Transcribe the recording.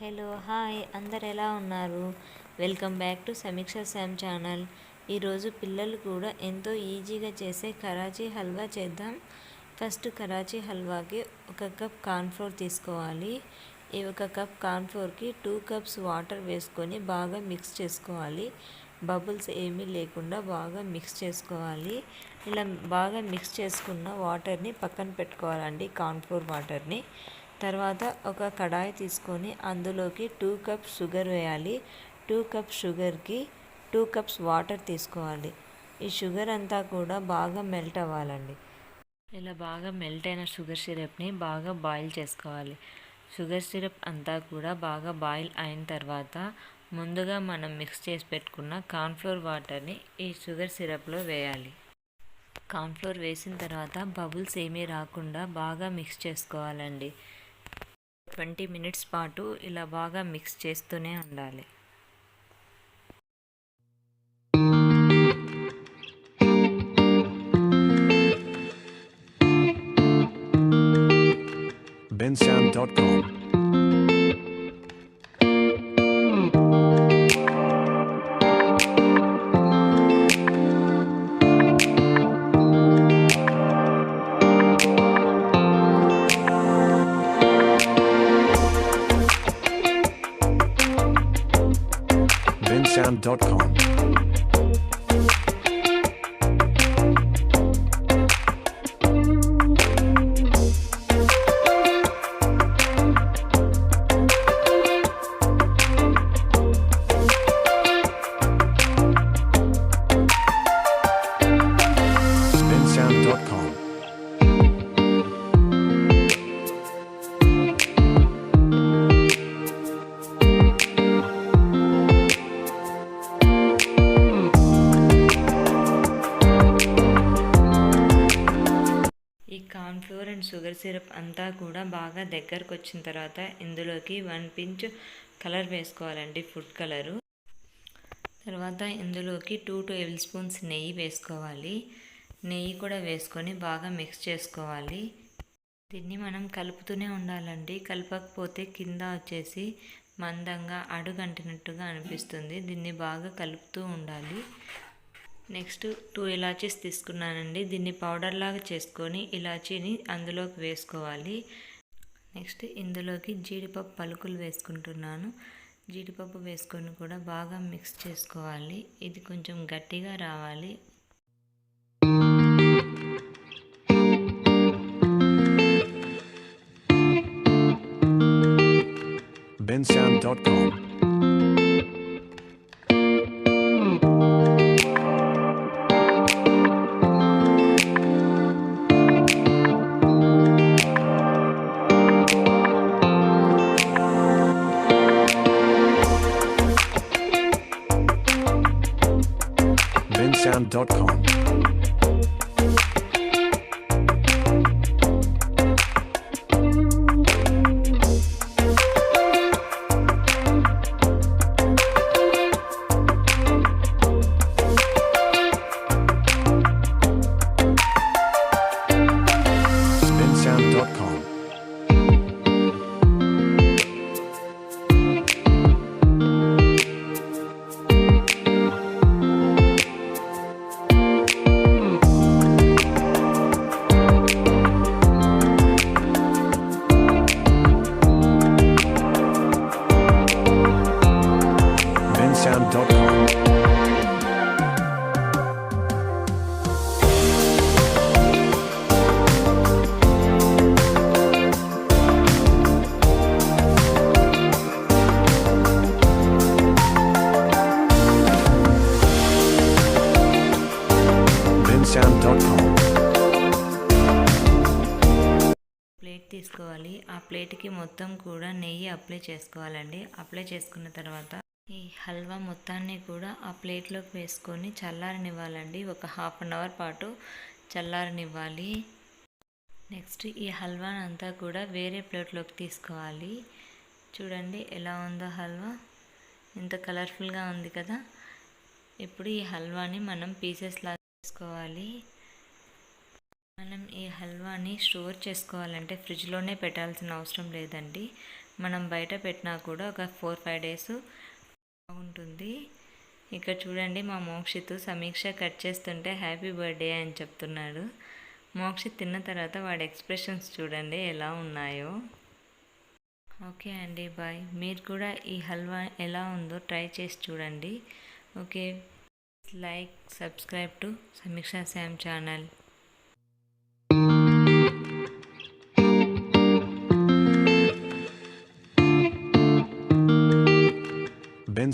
Hello hi. అందరు ఎలా ఉన్నారు? Welcome back to Sameeksha Sam channel. ఈరోజు పిల్లలు కూడా ఎంతో ఈజీగా చేసే కరాచీ హల్వా చేద్దాం. ఫస్ట్ కరాచీ హల్వాకి ఒక కప్ కార్న్ఫ్లోర్ తీసుకోవాలి. ఈ ఒక కప్ కార్న్ఫ్లోర్కి టూ కప్స్ వాటర్ వేసుకొని బాగా మిక్స్ చేసుకోవాలి. బబుల్స్ ఏమీ లేకుండా బాగా మిక్స్ చేసుకోవాలి. ఇలా బాగా మిక్స్ చేసుకున్న వాటర్ని పక్కన పెట్టుకోవాలండి కార్న్ఫ్లోర్ వాటర్ని. తర్వాత ఒక కడాయి తీసుకొని అందులోకి టూ కప్స్ షుగర్ వేయాలి. టూ కప్స్ షుగర్కి టూ కప్స్ వాటర్ తీసుకోవాలి. ఈ షుగర్ అంతా కూడా బాగా మెల్ట్ అవ్వాలండి. ఇలా బాగా మెల్ట్ అయిన షుగర్ సిరప్ని బాగా బాయిల్ చేసుకోవాలి. షుగర్ సిరప్ అంతా కూడా బాగా బాయిల్ అయిన తర్వాత ముందుగా మనం మిక్స్ చేసి పెట్టుకున్న కార్న్ఫ్లోర్ వాటర్ని ఈ షుగర్ సిరప్లో వేయాలి. కార్న్ఫ్లోర్ వేసిన తర్వాత బబుల్స్ ఏమీ రాకుండా బాగా మిక్స్ చేసుకోవాలండి. ట్వంటీ మినిట్స్ పాటు ఇలా బాగా మిక్స్ చేస్తూనే ఉండాలి bensound.com. sound.com. ఈ కార్న్ఫ్లోర్ అండ్ షుగర్ సిరప్ అంతా కూడా బాగా దగ్గరకు వచ్చిన తర్వాత ఇందులోకి వన్ పించ్ కలర్ వేసుకోవాలండి ఫుడ్ కలరు. తర్వాత ఇందులోకి టూ టేబుల్ స్పూన్స్ నెయ్యి వేసుకోవాలి. నెయ్యి కూడా వేసుకొని బాగా మిక్స్ చేసుకోవాలి. దీన్ని మనం కలుపుతూనే ఉండాలండి. కలపకపోతే కింద వచ్చేసి మందంగా అడుగంటినట్టుగా అనిపిస్తుంది. దీన్ని బాగా కలుపుతూ ఉండాలి. నెక్స్ట్ టూ ఇలాచీస్ తీసుకున్నానండి. దీన్ని పౌడర్ లాగా చేసుకొని ఇలాచీని అందులోకి వేసుకోవాలి. నెక్స్ట్ ఇందులోకి జీడిపప్పు పలుకులు వేసుకుంటున్నాను. జీడిపప్పు వేసుకొని కూడా బాగా మిక్స్ చేసుకోవాలి. ఇది కొంచెం గట్టిగా రావాలి. Bensound.com. sound.com. bensound.com. ప్లేట్ తీసుకోవాలి. ఆ ప్లేట్కి మొత్తం కూడా నెయ్యి అప్లై చేసుకోవాలండి. అప్లై చేసుకున్న తర్వాత ఈ హల్వా మొత్తాన్ని కూడా ఆ ప్లేట్లోకి వేసుకొని చల్లారనివ్వాలండి. ఒక హాఫ్ అన్ అవర్ పాటు చల్లారనివ్వాలి. నెక్స్ట్ ఈ హల్వాని అంతా కూడా వేరే ప్లేట్లోకి తీసుకోవాలి. చూడండి ఎలా ఉందో హల్వా. ఎంత కలర్ఫుల్గా ఉంది కదా. ఇప్పుడు ఈ హల్వాని మనం పీసెస్ లాగా చేసుకోవాలి మనం ఈ హల్వాని స్టోర్ చేసుకోవాలంటే ఫ్రిడ్జ్లోనే పెట్టాల్సిన అవసరం లేదండి. మనం బయట పెట్టినా కూడా ఒక ఫోర్ ఫైవ్ డేస్ బాగుంటుంది. ఇక్కడ చూడండి మా మోక్షిత్ సమీక్ష కట్ చేస్తుంటే హ్యాపీ బర్త్డే అని చెప్తున్నాడు. మోక్షిత్ తిన్న తర్వాత వాడి ఎక్స్ప్రెషన్స్ చూడండి ఎలా ఉన్నాయో. ఓకే అండి బాయ్. మీరు కూడా ఈ హల్వా ఎలా ఉందో ట్రై చేసి చూడండి. Okay. like subscribe to samiksha sam channel ben